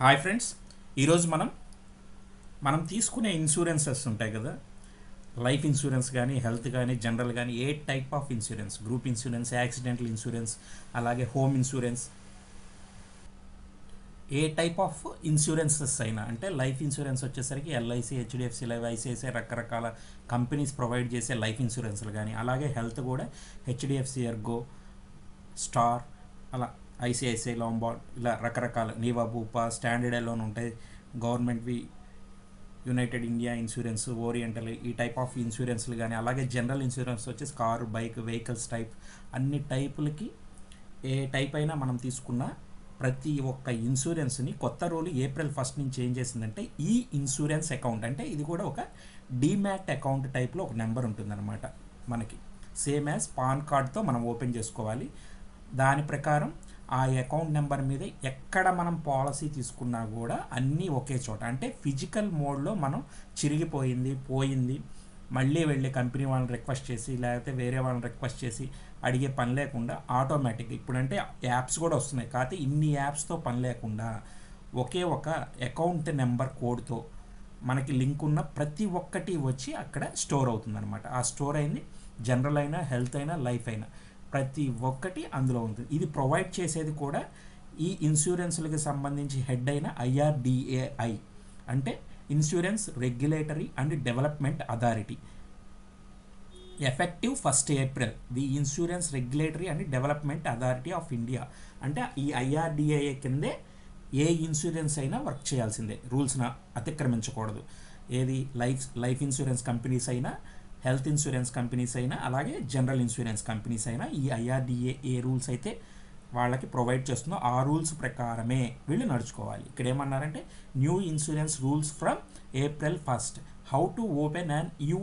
Hi friends. ఈరోజు మనం మనం తీసుకునే ఇన్సూరెన్సెస్ ఉంటాయి కదా. లైఫ్ ఇన్సూరెన్స్ కానీ హెల్త్ కానీ జనరల్ కానీ ఏ type of insurance? Group insurance accidental insurance అలాగే హోమ్ ఇన్సూరెన్స్. ఏ టైప్ ఆఫ్ ఇన్సూరెన్సెస్ అయినా అంటే లైఫ్ ఇన్సూరెన్స్ వచ్చేసరికి ఎల్ఐసి హెచ్డిఎఫ్సి లైఫ్ ఐసిఐసిఐ రకరకాల కంపెనీస్ ప్రొవైడ్ చేసే లైఫ్ ఇన్సూరెన్స్లు కానీ అలాగే హెల్త్ కూడా హెచ్డిఎఫ్సి ఎర్గో స్టార్ అలా ఐసిఐసిఐ లాంబార్డ్ ఇలా రకరకాల నీవా భూపా స్టాండర్డ్ ఎలోన్ ఉంటాయి. గవర్నమెంట్వి యునైటెడ్ ఇండియా ఇన్సూరెన్స్ ఓరియంటల్ ఈ టైప్ ఆఫ్ ఇన్సూరెన్స్లు కానీ అలాగే జనరల్ ఇన్సూరెన్స్ వచ్చేసి కారు బైక్ వెహికల్స్ టైప్. అన్ని టైపులకి ఏ టైప్ అయినా మనం తీసుకున్న ప్రతి ఒక్క ఇన్సూరెన్స్ని కొత్త రూల్ ఏప్రిల్ ఫస్ట్ నుంచి చేంజ్ చేసిందంటే ఈ ఇన్సూరెన్స్ అకౌంట్ అంటే ఇది కూడా ఒక డీమ్యాట్ అకౌంట్ టైప్లో ఒక నెంబర్ ఉంటుందన్నమాట మనకి. సేమ్ యాజ్ పాన్ కార్డ్తో మనం ఓపెన్ చేసుకోవాలి. దాని ప్రకారం ఆ అకౌంట్ నెంబర్ మీద ఎక్కడ మనం పాలసీ తీసుకున్నా కూడా అన్నీ ఒకే చోట. అంటే ఫిజికల్ మోడ్లో మనం చిరిగిపోయింది పోయింది మళ్ళీ వెళ్ళి కంపెనీ వాళ్ళని రిక్వెస్ట్ చేసి లేకపోతే వేరే వాళ్ళని రిక్వెస్ట్ చేసి అడిగే పని లేకుండా ఆటోమేటిక్ ఇప్పుడంటే యాప్స్ కూడా వస్తున్నాయి. కాకపోతే ఇన్ని యాప్స్తో పని లేకుండా ఒకే ఒక అకౌంట్ నెంబర్ కోడ్తో మనకి లింక్ ఉన్న ప్రతి ఒక్కటి వచ్చి అక్కడ స్టోర్ అవుతుందన్నమాట. ఆ స్టోర్ అయింది. జనరల్ అయినా హెల్త్ అయినా లైఫ్ అయినా. ప్రతి ఒక్కటి అందులో ఉంది. ఇది ప్రొవైడ్ చేసేది కూడా ఈ ఇన్సూరెన్స్లకు సంబంధించి హెడ్ అయిన ఐఆర్డిఏఐ అంటే insurance regulatory and development authority effective first April the insurance regulatory and development authority of India అంటే ఈ ఐఆర్డిఏఏ కిందే ఏ ఇన్సూరెన్స్ అయినా వర్క్ చేయాల్సిందే. రూల్స్న అతిక్రమించకూడదు. ఏది లైఫ్ లైఫ్ ఇన్సూరెన్స్ కంపెనీస్ అయినా హెల్త్ ఇన్సూరెన్స్ కంపెనీస్ అయినా అలాగే జనరల్ ఇన్సూరెన్స్ కంపెనీస్ అయినా ఈ ఐఆర్డిఏ ఏ రూల్స్ అయితే వాళ్ళకి ప్రొవైడ్ చేస్తుందో ఆ రూల్స్ ప్రకారమే వీళ్ళు నడుచుకోవాలి. ఇక్కడ ఏమన్నారంటే new insurance rules from April first. How to open an you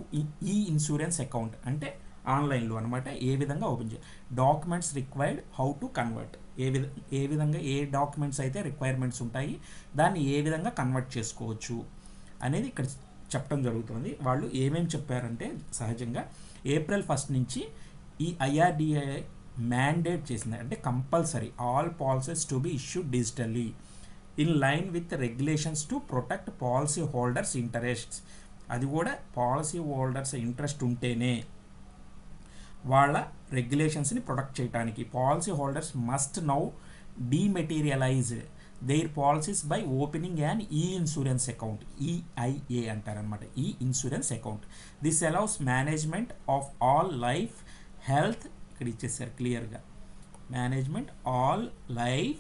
e insurance account. అంటే ఆన్లైన్లో అనమాట ఏ విధంగా ఓపెన్ చేయాలి. Documents required how to convert. ఏ విధ ఏ విధంగా ఏ డాక్యుమెంట్స్ అయితే రిక్వైర్మెంట్స్ ఉంటాయి దాన్ని ఏ విధంగా కన్వర్ట్ చేసుకోవచ్చు అనేది ఇక్కడ చెప్పడం జరుగుతుంది. వాళ్ళు ఏమేమి చెప్పారంటే సహజంగా ఏప్రిల్ ఫస్ట్ నుంచి ఈ ఐఆర్డిఏ మ్యాండేట్ చేసింది. అంటే compulsory all policies to be issued digitally. In line with regulations to protect policy holders interests. అది కూడా పాలసీ హోల్డర్స్ ఇంట్రెస్ట్ ఉంటేనే వాళ్ళ రెగ్యులేషన్స్ని ప్రొటెక్ట్ చేయడానికి policy holders must now dematerialised their policies by opening an e insurance account EIA అంటారనమాట e insurance account this allows management of all life health ఇక్కడ ఇచ్చేసారు క్లియర్గా management all life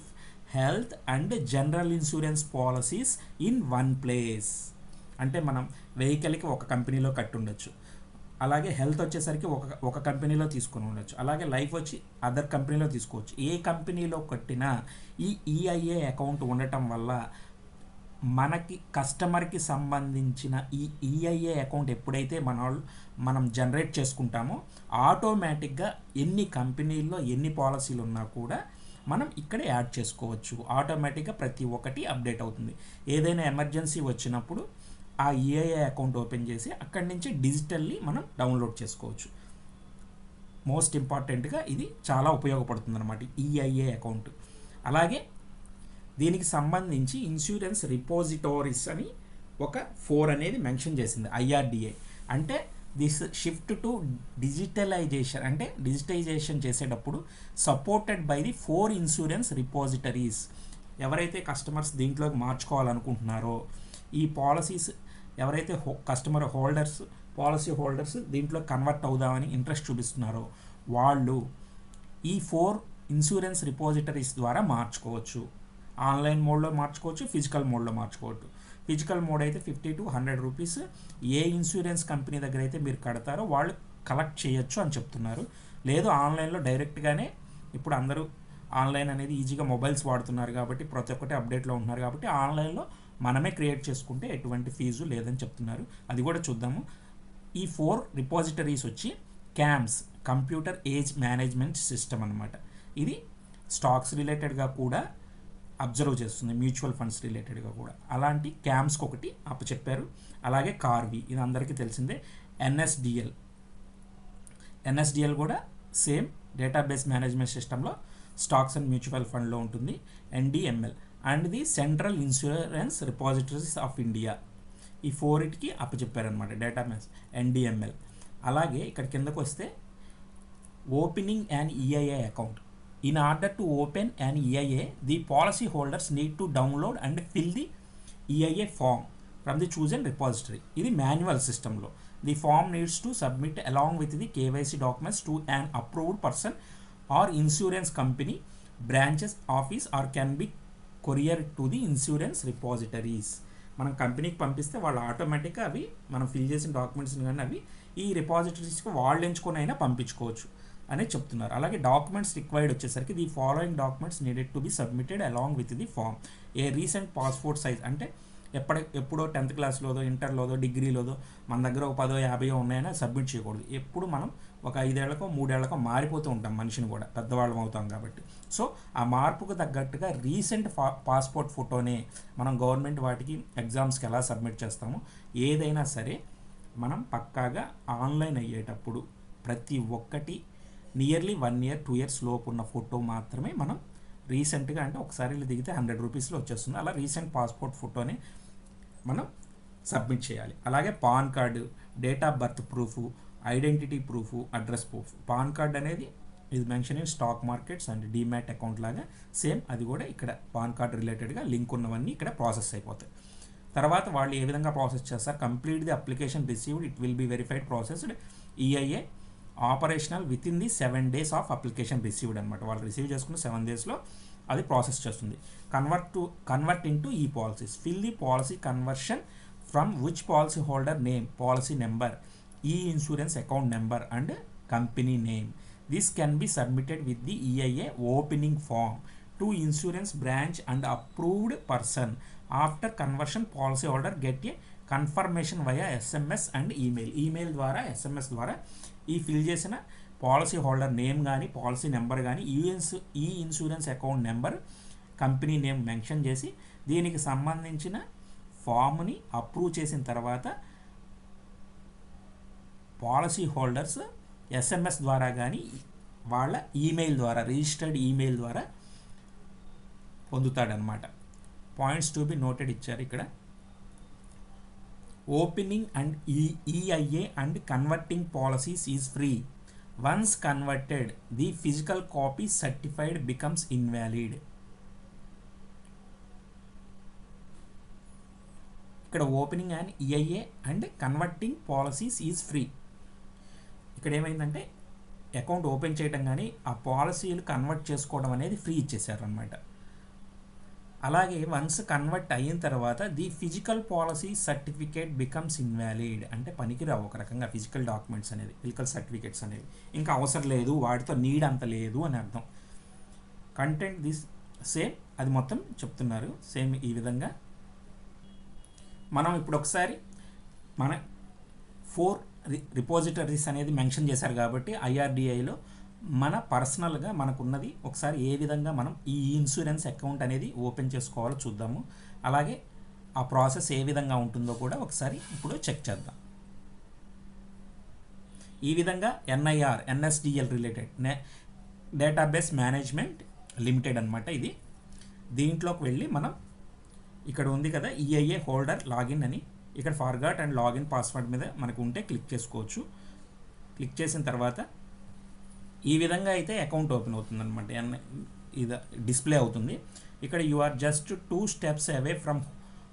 health and general insurance policies in one place అంటే మనం వెహికల్కి ఒక కంపెనీలో కట్టుండొచ్చు. ఉండొచ్చు అలాగే హెల్త్ వచ్చేసరికి ఒక ఒక కంపెనీలో తీసుకుని ఉండొచ్చు. అలాగే లైఫ్ వచ్చి అదర్ కంపెనీలో తీసుకోవచ్చు. ఏ కంపెనీలో కట్టినా ఈ ఈఐఏ అకౌంట్ ఉండటం వల్ల మనకి కస్టమర్కి సంబంధించిన ఈ ఈఐఏ అకౌంట్ ఎప్పుడైతే మన మనం జనరేట్ చేసుకుంటామో ఆటోమేటిక్గా ఎన్ని కంపెనీల్లో ఎన్ని పాలసీలు ఉన్నా కూడా మనం ఇక్కడ యాడ్ చేసుకోవచ్చు. ఆటోమేటిక్గా ప్రతి ఒక్కటి అప్డేట్ అవుతుంది. ఏదైనా ఎమర్జెన్సీ వచ్చినప్పుడు ఆ ఈఐఏ అకౌంట్ ఓపెన్ చేసి అక్కడి నుంచి డిజిటల్లీ మనం డౌన్లోడ్ చేసుకోవచ్చు. మోస్ట్ ఇంపార్టెంట్గా ఇది చాలా ఉపయోగపడుతుంది అనమాట ఈఐఏ అకౌంట్ అలాగే దీనికి సంబంధించి ఇన్సూరెన్స్ రిపోజిటోరీస్ అని ఒక ఫోర్ అనేది మెన్షన్ చేసింది ఐఆర్డిఏ అంటే దిస్ షిఫ్ట్ టు డిజిటలైజేషన్ అంటే డిజిటలైజేషన్ చేసేటప్పుడు supported by the four insurance repositories ఎవరైతే కస్టమర్స్ దీంట్లోకి మార్చుకోవాలనుకుంటున్నారో ఈ పాలసీస్ ఎవరైతే కస్టమర్ హోల్డర్స్ పాలసీ హోల్డర్స్ దీంట్లో కన్వర్ట్ అవుదామని ఇంట్రెస్ట్ చూపిస్తున్నారో వాళ్ళు ఈ ఫోర్ ఇన్సూరెన్స్ రిపోజిటరీస్ ద్వారా మార్చుకోవచ్చు. ఆన్లైన్ మోడ్లో మార్చుకోవచ్చు ఫిజికల్ మోడ్లో మార్చుకోవచ్చు. ఫిజికల్ మోడ్ అయితే ఫిఫ్టీ టు హండ్రెడ్ రూపీస్ ఏ ఇన్సూరెన్స్ కంపెనీ దగ్గర అయితే మీరు కడతారో వాళ్ళు కలెక్ట్ చేయొచ్చు అని చెప్తున్నారు. లేదు ఆన్లైన్లో డైరెక్ట్గానే ఇప్పుడు అందరూ ఆన్లైన్ అనేది ఈజీగా మొబైల్స్ వాడుతున్నారు కాబట్టి ప్రతి ఒక్కటి అప్డేట్లో ఉంటున్నారు కాబట్టి ఆన్లైన్లో మనమే క్రియేట్ చేసుకుంటే ఎటువంటి ఫీజు లేదని చెప్తున్నారు. అది కూడా చూద్దాము. ఈ ఫోర్ రిపాజిటరీస్ వచ్చి CAMS computer age management system అనమాట ఇది స్టాక్స్ రిలేటెడ్గా కూడా అబ్జర్వ్ చేస్తుంది మ్యూచువల్ ఫండ్స్ రిలేటెడ్గా కూడా. అలాంటి క్యామ్స్కి ఒకటి అప్పచెప్పారు. అలాగే కార్వి ఇది అందరికీ తెలిసిందే. ఎన్ఎస్డిఎల్. ఎన్ఎస్డిఎల్ కూడా సేమ్ డేటాబేస్ మేనేజ్మెంట్ సిస్టంలో స్టాక్స్ అండ్ మ్యూచువల్ ఫండ్లో ఉంటుంది. NDML. And the central insurance repositories of India ఈ ఫోరిటికి అప్పచెప్పారనమాట డేటా మెస్ ఎన్డిఎంఎల్ అలాగే ఇక్కడ కిందకు వస్తే opening an EIA account in order to open an EIA the policy holders need to download and fill the EIA form from the chosen repository ఇది manual సిస్టంలో the form needs to submit along with the KYC documents to an approved person or insurance company branches office or can be courier to the insurance repositories. మనం కంపెనీకి పంపిస్తే వాళ్ళు ఆటోమేటిక్గా అవి మనం fill చేసిన డాక్యుమెంట్స్ని కానీ అవి ఈ రిపాజిటరీస్కి వాళ్ళు ఎంచుకొని అయినా పంపించుకోవచ్చు అని చెప్తున్నారు. అలాగే డాక్యుమెంట్స్ రిక్వైర్డ్ వచ్చేసరికి the following documents needed to be submitted along with the form. A recent passport size అంటే ఎప్పటి ఎప్పుడో టెన్త్ క్లాస్లోదో ఇంటర్లోదో డిగ్రీలోదో మన దగ్గర ఒక పదో యాభైయో ఉన్నాయని సబ్మిట్ చేయకూడదు. ఎప్పుడు మనం ఒక ఐదేళ్ళకో మూడేళ్ళకో మారిపోతూ ఉంటాం మనిషిని కూడా పెద్దవాళ్ళం అవుతాం కాబట్టి. సో ఆ మార్పుకు తగ్గట్టుగా రీసెంట్ పాస్పోర్ట్ ఫోటోనే మనం గవర్నమెంట్ వాటికి ఎగ్జామ్స్కి ఎలా సబ్మిట్ చేస్తామో ఏదైనా సరే మనం పక్కాగా ఆన్లైన్ అయ్యేటప్పుడు ప్రతి ఒక్కటి nearly one year two years లోపు ఉన్న ఫోటో మాత్రమే మనం రీసెంట్గా అంటే ఒకసారి దిగితే హండ్రెడ్ రూపీస్లో వచ్చేస్తుంది. అలా రీసెంట్ పాస్పోర్ట్ ఫోటోని మనం సబ్మిట్ చేయాలి. అలాగే PAN card date of birth proof identity proof address proof. PAN card అనేది ఇది mention in stock markets and demat account లాగా సేమ్ అది కూడా ఇక్కడ పాన్ కార్డ్ రిలేటెడ్గా లింక్ ఉన్నవన్నీ ఇక్కడ ప్రాసెస్ అయిపోతాయి. తర్వాత వాళ్ళు ఏ విధంగా ప్రాసెస్ చేస్తారు? Complete the application received it will be verified processed EIA operational with in the seven days of application received అనమాట వాళ్ళు రిసీవ్ చేసుకున్న సెవెన్ డేస్లో అది ప్రాసెస్ చేస్తుంది. Convert to convert in to e policies fill the policy conversion from which policy holder name policy number e insurance account number and company name this can be submitted with the EIA opening form to insurance branch and approved person after conversion policy holder get a confirmation via SMS and email email ద్వారా SMS ద్వారా ఈ fill చేసిన policy holder name కానీ policy number కానీ యూఎన్స్ e insurance account number company name mention చేసి దీనికి సంబంధించిన ఫామ్ని అప్రూవ్ చేసిన తర్వాత పాలసీ హోల్డర్స్ ఎస్ఎంఎస్ ద్వారా కానీ వాళ్ళ ఈమెయిల్ ద్వారా రిజిస్టర్డ్ ఈమెయిల్ ద్వారా పొందుతాడనమాట పాయింట్స్ టు బి నోటెడ్ ఇచ్చారు ఇక్కడ. Opening and e EIA and converting policies is free once converted the physical copy certified becomes invalid ఇక్కడ opening and EIA and converting policies is free ఇక్కడ ఏమైందంటే account open చేయడం కానీ ఆ పాలసీలు convert చేసుకోవడం అనేది ఫ్రీ ఇచ్చేసారనమాట అలాగే వన్స్ కన్వర్ట్ అయిన తర్వాత the physical policy certificate becomes invalid అంటే పనికిరావు ఒక రకంగా ఫిజికల్ డాక్యుమెంట్స్ అనేది ఫిజికల్ సర్టిఫికేట్స్ అనేవి. ఇంకా అవసరం లేదు వాటితో నీడ్ అంత లేదు అని అర్థం. కంటెంట్ దిస్ సేమ్ అది మొత్తం చెప్తున్నారు సేమ్ ఈ విధంగా. మనం ఇప్పుడు ఒకసారి మన ఫోర్ రిపోజిటరీస్ అనేది మెన్షన్ చేశారు కాబట్టి ఐఆర్డిఐలో మన పర్సనల్గా మనకున్నది ఒకసారి ఏ విధంగా మనం ఈ ఇన్సూరెన్స్ అకౌంట్ అనేది ఓపెన్ చేసుకోవాలో చూద్దాము. అలాగే ఆ ప్రాసెస్ ఏ విధంగా ఉంటుందో కూడా ఒకసారి ఇప్పుడు చెక్ చేద్దాం. ఈ విధంగా ఎన్ఐఆర్ ఎన్ఎస్డిఎల్ రిలేటెడ్ నే డేటాబేస్ మేనేజ్మెంట్ లిమిటెడ్ అనమాట ఇది. దీంట్లోకి వెళ్ళి మనం ఇక్కడ ఉంది కదా ఈఐఏ హోల్డర్ లాగిన్ అని. ఇక్కడ ఫార్గాట్ అండ్ లాగిన్ పాస్వర్డ్ మీద మనకు ఉంటే క్లిక్ చేసుకోవచ్చు. క్లిక్ చేసిన తర్వాత ఈ విధంగా అయితే అకౌంట్ ఓపెన్ అవుతుంది అనమాట ఇది డిస్ప్లే అవుతుంది. ఇక్కడ you are just two steps away from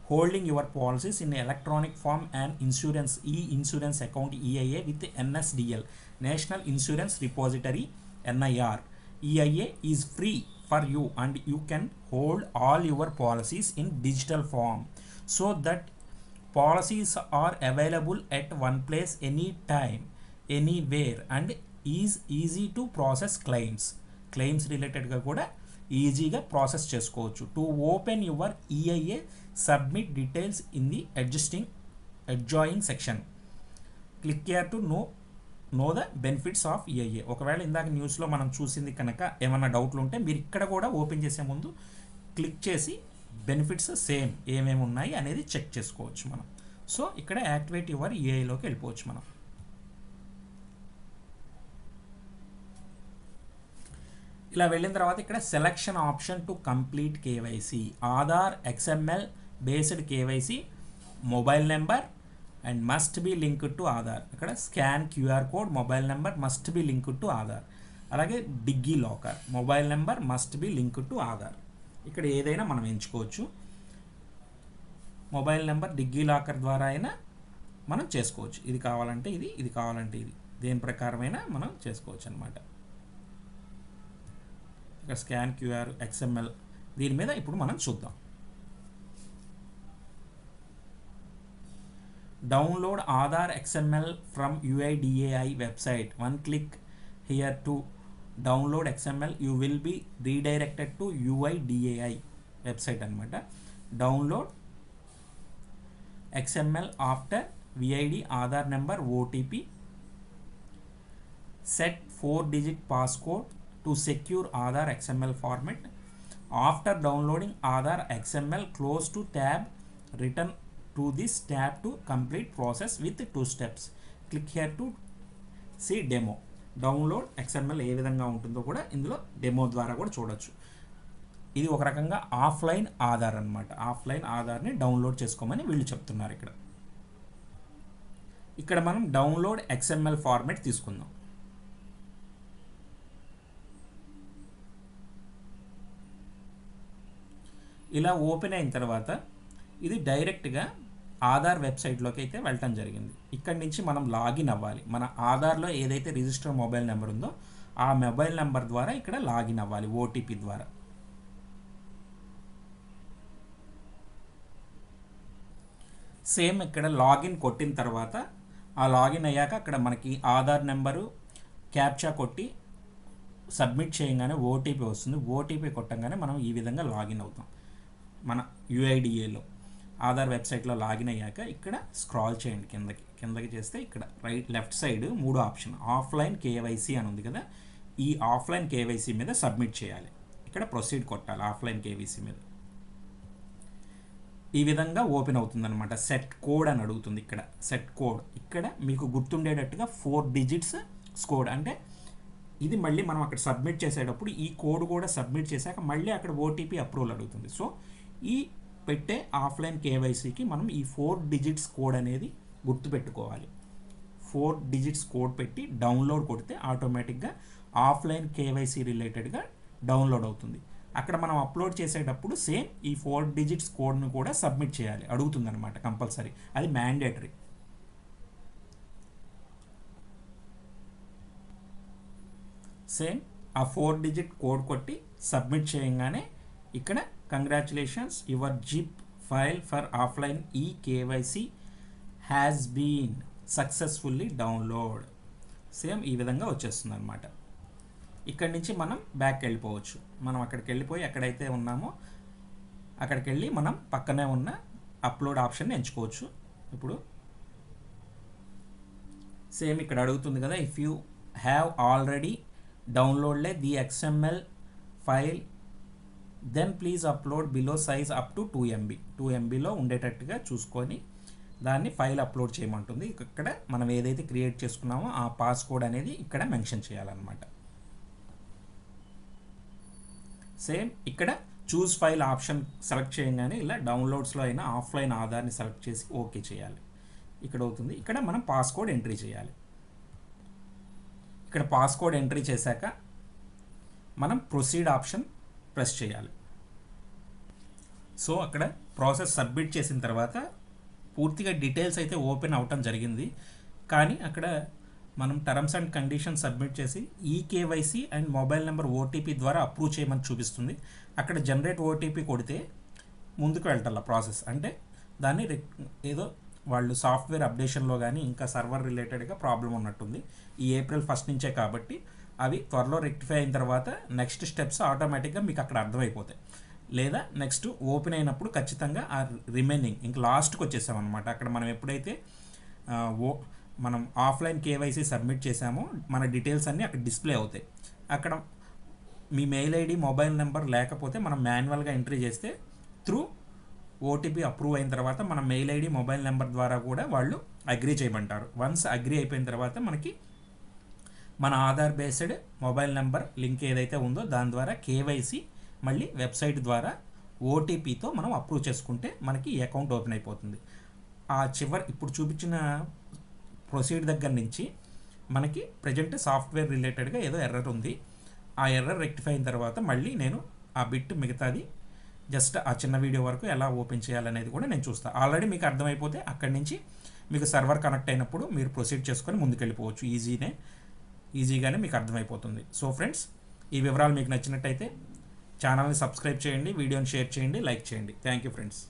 holding your policies in electronic form and insurance. E insurance account EIA with NSDL national insurance repository NIR EIA is free for you and you can hold all your policies in digital form. So that policies are available at one place any time anywhere and is easy to process claims. Claims రిలేటెడ్గా కూడా ఈజీగా process చేసుకోవచ్చు. To open your EIA submit details in the adjusting adjoining section. Click care to know know the benefits of EIA ఒకవేళ ఇందాక న్యూస్లో మనం చూసింది కనుక ఏమైనా డౌట్లు ఉంటే మీరు ఇక్కడ కూడా ఓపెన్ చేసే ముందు క్లిక్ చేసి బెనిఫిట్స్ సేమ్ ఏమేమి ఉన్నాయి అనేది చెక్ చేసుకోవచ్చు మనం. సో ఇక్కడ యాక్టివేట్ యువర్ ఈఐలోకి వెళ్ళిపోవచ్చు మనం. ఇలా వెళ్ళిన తర్వాత ఇక్కడ selection option to complete KYC Aadhaar XML based KYC mobile number and must be link to Aadhaar ఇక్కడ scan QR code mobile number must be link to Aadhaar అలాగే DigiLocker mobile number must be link to Aadhaar ఇక్కడ ఏదైనా మనం ఎంచుకోవచ్చు. Mobile number DigiLocker ద్వారా అయినా మనం చేసుకోవచ్చు. ఇది కావాలంటే ఇది ఇది కావాలంటే ఇది. దేని ప్రకారమైనా మనం చేసుకోవచ్చు అనమాట ఇక్కడ స్కాన్ క్యూఆర్ ఎక్స్ఎంఎల్. దీని మీద ఇప్పుడు మనం చూద్దాం. Download Aadhaar XML from UIDAI website. One click here to download XML. You will be redirected to UIDAI website అనమాట download XML after VID Aadhaar number OTP set 4 digit passcode to secure Aadhaar XML format after downloading Aadhaar XML close to tab return to this tab to complete process with two steps click here to see demo download XML ఏ విధంగా ఉంటుందో కూడా ఇందులో demo ద్వారా కూడా చూడొచ్చు ఇది ఒక రకంగా ఆఫ్లైన్ ఆధార్ అనమాట ఆఫ్లైన్ ఆధార్ని డౌన్లోడ్ చేసుకోమని వీళ్ళు చెప్తున్నారు ఇక్కడ ఇక్కడ మనం డౌన్లోడ్ ఎక్స్ఎంఎల్ ఫార్మేట్ తీసుకుందాం ఇలా ఓపెన్ అయిన తర్వాత ఇది డైరెక్ట్గా ఆధార్ వెబ్సైట్లోకి అయితే వెళ్ళటం జరిగింది. ఇక్కడి నుంచి మనం లాగిన్ అవ్వాలి. మన ఆధార్లో ఏదైతే రిజిస్టర్ మొబైల్ నెంబర్ ఉందో ఆ మొబైల్ నెంబర్ ద్వారా ఇక్కడ లాగిన్ అవ్వాలి ఓటీపీ ద్వారా. సేమ్ ఇక్కడ లాగిన్ కొట్టిన తర్వాత ఆ లాగిన్ అయ్యాక అక్కడ మనకి ఆధార్ నెంబరు క్యాప్చా కొట్టి సబ్మిట్ చేయగానే ఓటీపీ వస్తుంది. ఓటీపీ కొట్టంగానే మనం ఈ విధంగా లాగిన్ అవుతాం. మన యుఐడిఏలో ఆధార్ వెబ్సైట్లో లాగిన్ అయ్యాక ఇక్కడ స్క్రాల్ చేయండి కిందకి. కిందకి చేస్తే ఇక్కడ రైట్ లెఫ్ట్ సైడ్ మూడు ఆప్షన్. ఆఫ్లైన్ కేవైసీ అని ఉంది కదా ఈ ఆఫ్లైన్ కేవైసీ మీద సబ్మిట్ చేయాలి. ఇక్కడ ప్రొసీడ్ కొట్టాలి ఆఫ్లైన్ కేవైసీ మీద. ఈ విధంగా ఓపెన్ అవుతుంది అనమాట సెట్ కోడ్ అని అడుగుతుంది ఇక్కడ. Set code. ఇక్కడ మీకు గుర్తుండేటట్టుగా ఫోర్ డిజిట్స్ కోడ్ అంటే ఇది మళ్ళీ మనం అక్కడ సబ్మిట్ చేసేటప్పుడు ఈ కోడ్ కూడా సబ్మిట్ చేశాక మళ్ళీ అక్కడ ఓటీపీ అప్రూవల్ అడుగుతుంది. సో ఈ పెట్టే ఆఫ్లైన్ కేవైసీకి మనం ఈ ఫోర్ డిజిట్స్ కోడ్ అనేది గుర్తుపెట్టుకోవాలి. ఫోర్ డిజిట్స్ కోడ్ పెట్టి డౌన్లోడ్ కొడితే ఆటోమేటిక్గా ఆఫ్లైన్ కేవైసీ రిలేటెడ్గా డౌన్లోడ్ అవుతుంది. అక్కడ మనం అప్లోడ్ చేసేటప్పుడు సేమ్ ఈ ఫోర్ డిజిట్స్ కోడ్ను కూడా సబ్మిట్ చేయాలి. అడుగుతుంది అనమాట కంపల్సరీ. అది మ్యాండేటరీ. సేమ్ ఆ ఫోర్ డిజిట్ కోడ్ కొట్టి సబ్మిట్ చేయగానే ఇక్కడ congratulations your zip file for offline e KYC has been successfully download same ఈ విధంగా వచ్చేస్తుంది అనమాట ఇక్కడి నుంచి మనం బ్యాక్ వెళ్ళిపోవచ్చు. మనం అక్కడికి వెళ్ళిపోయి ఎక్కడైతే ఉన్నామో అక్కడికి వెళ్ళి మనం పక్కనే ఉన్న అప్లోడ్ ఆప్షన్ ఎంచుకోవచ్చు. ఇప్పుడు సేమ్ ఇక్కడ అడుగుతుంది కదా if you have already డౌన్లోడ్లే the XML file then please upload below size up to two MB two ఎంబీలో ఉండేటట్టుగా చూసుకొని దాన్ని ఫైల్ అప్లోడ్ చేయమంటుంది. ఇక్కడ మనం ఏదైతే క్రియేట్ చేసుకున్నామో ఆ పాస్కోడ్ అనేది ఇక్కడ మెన్షన్ చేయాలన్నమాట. సేమ్ ఇక్కడ చూస్ ఫైల్ ఆప్షన్ సెలెక్ట్ చేయగానే ఇలా డౌన్లోడ్స్లో అయినా ఆఫ్లైన్ ఆధార్ని సెలెక్ట్ చేసి ఓకే చేయాలి. ఇక్కడ అవుతుంది. ఇక్కడ మనం పాస్కోడ్ ఎంట్రీ చేయాలి. ఇక్కడ పాస్కోడ్ ఎంట్రీ చేశాక మనం ప్రొసీడ్ ఆప్షన్ ప్రెస్ చేయాలి. సో అక్కడ ప్రాసెస్ సబ్మిట్ చేసిన తర్వాత పూర్తిగా డీటెయిల్స్ అయితే ఓపెన్ అవటం జరిగింది. కానీ అక్కడ మనం టర్మ్స్ అండ్ కండిషన్ సబ్మిట్ చేసి e KYC and mobile number OTP ద్వారా అప్రూవ్ చేయమని చూపిస్తుంది. అక్కడ జనరేట్ ఓటీపీ కొడితే ముందుకు వెళ్ళాల ప్రాసెస్. అంటే దాన్ని ఏదో వాళ్ళు సాఫ్ట్వేర్ అప్డేషన్లో కానీ ఇంకా సర్వర్ రిలేటెడ్గా ప్రాబ్లం ఉన్నట్టుంది. ఈ ఏప్రిల్ ఫస్ట్ నుంచే కాబట్టి అవి త్వరలో రెక్టిఫై అయిన తర్వాత నెక్స్ట్ స్టెప్స్ ఆటోమేటిక్గా మీకు అక్కడ అర్థమైపోతాయి. లేదా నెక్స్ట్ ఓపెన్ అయినప్పుడు ఖచ్చితంగా ఆ రిమైనింగ్ ఇంకా లాస్ట్కి వచ్చేసామన్నమాట. అక్కడ మనం ఎప్పుడైతే ఓ మనం ఆఫ్లైన్ కేవైసీ సబ్మిట్ చేసామో మన డీటెయిల్స్ అన్నీ అక్కడ డిస్ప్లే అవుతాయి. అక్కడ మీ మెయిల్ ఐడి మొబైల్ నెంబర్ లేకపోతే మనం మాన్యువల్గా ఎంట్రీ చేస్తే త్రూ ఓటీపీ అప్రూవ్ అయిన తర్వాత మన మెయిల్ ఐడి మొబైల్ నెంబర్ ద్వారా కూడా వాళ్ళు అగ్రీ చేయమంటారు. వన్స్ అగ్రీ అయిపోయిన తర్వాత మనకి మన Aadhaar based mobile number link ఏదైతే ఉందో దాని ద్వారా కేవైసీ మళ్ళీ వెబ్సైట్ ద్వారా ఓటీపీతో మనం అప్రూవ్ చేసుకుంటే మనకి ఈ అకౌంట్ ఓపెన్ అయిపోతుంది. ఆ చివరి ఇప్పుడు చూపించిన ప్రొసీడ్ దగ్గర నుంచి మనకి ప్రజెంట్ సాఫ్ట్వేర్ రిలేటెడ్గా ఏదో ఎర్రర్ ఉంది. ఆ ఎర్రర్ రెక్టిఫై అయిన తర్వాత మళ్ళీ నేను ఆ బిట్ మిగతాది జస్ట్ ఆ చిన్న వీడియో వరకు ఎలా ఓపెన్ చేయాలనేది కూడా నేను చూస్తాను ఆల్రెడీ మీకు అర్థమైపోతే అక్కడి నుంచి మీకు సర్వర్ కనెక్ట్ అయినప్పుడు మీరు ప్రొసీడ్ చేసుకొని ముందుకెళ్ళిపోవచ్చు. ఈజీనే. ఈజీగానే మీకు అర్థమైపోతుంది. సో ఫ్రెండ్స్ ఈ వివరాలు మీకు నచ్చినట్టయితే ఛానల్ని సబ్స్క్రైబ్ చేయండి వీడియోని షేర్ చేయండి లైక్ చేయండి. Thank you friends.